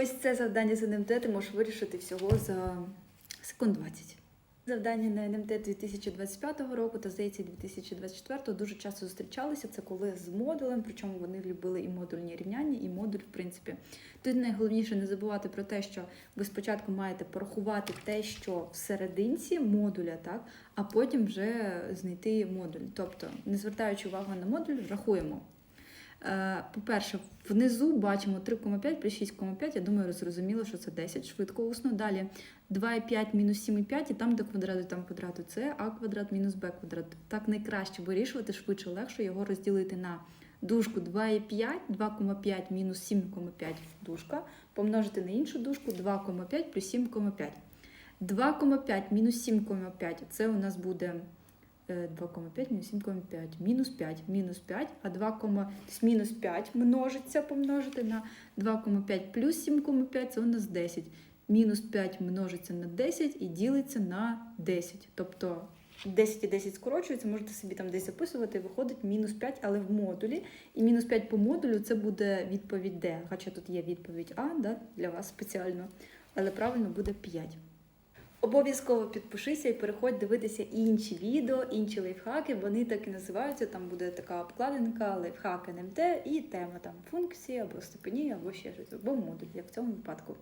Ось це завдання з НМТ ти можеш вирішити всього за секунд 20. Завдання на НМТ 2025 року та здається 2024 дуже часто зустрічалися. Це коли з модулем, причому вони любили і модульні рівняння, і модуль, в принципі. Тут найголовніше не забувати про те, що ви спочатку маєте порахувати те, що в модуля, так, а потім вже знайти модуль. Тобто, не звертаючи увагу на модуль, рахуємо. Е, По-перше, внизу бачимо 3,5 плюс 6,5. Я думаю, зрозуміло, що це 10 швидко усно. Далі 2,5 мінус 7,5, і там до квадрату, там квадрату це а квадрат мінус б квадрат. Так найкраще вирішувати, швидше, легше його розділити на дужку 2,5, 2,5 мінус 7,5 дужка, помножити на іншу дужку 2,5 плюс 7,5. 2,5 мінус 7,5 це у нас буде 2,5 мінус 7,5. Мінус 5, мінус 5, а 2, тобто мінус 5 множиться помножити на 2,5 плюс 7,5 це у нас 10. Мінус 5 множиться на 10 і ділиться на 10. Тобто 10 і 10 скорочується, можете собі там десь записувати, виходить мінус 5, але в модулі. І мінус 5 по модулю це буде відповідь D. Хоча тут є відповідь А да, для вас спеціально, але правильно буде 5. Обов'язково підпишися і переходь дивитися інші відео, інші лайфхаки. Вони так і називаються. Там буде така обкладинка, лайфхак НМТ і тема там функції або степені, або ще щось, або модуль, як в цьому випадку.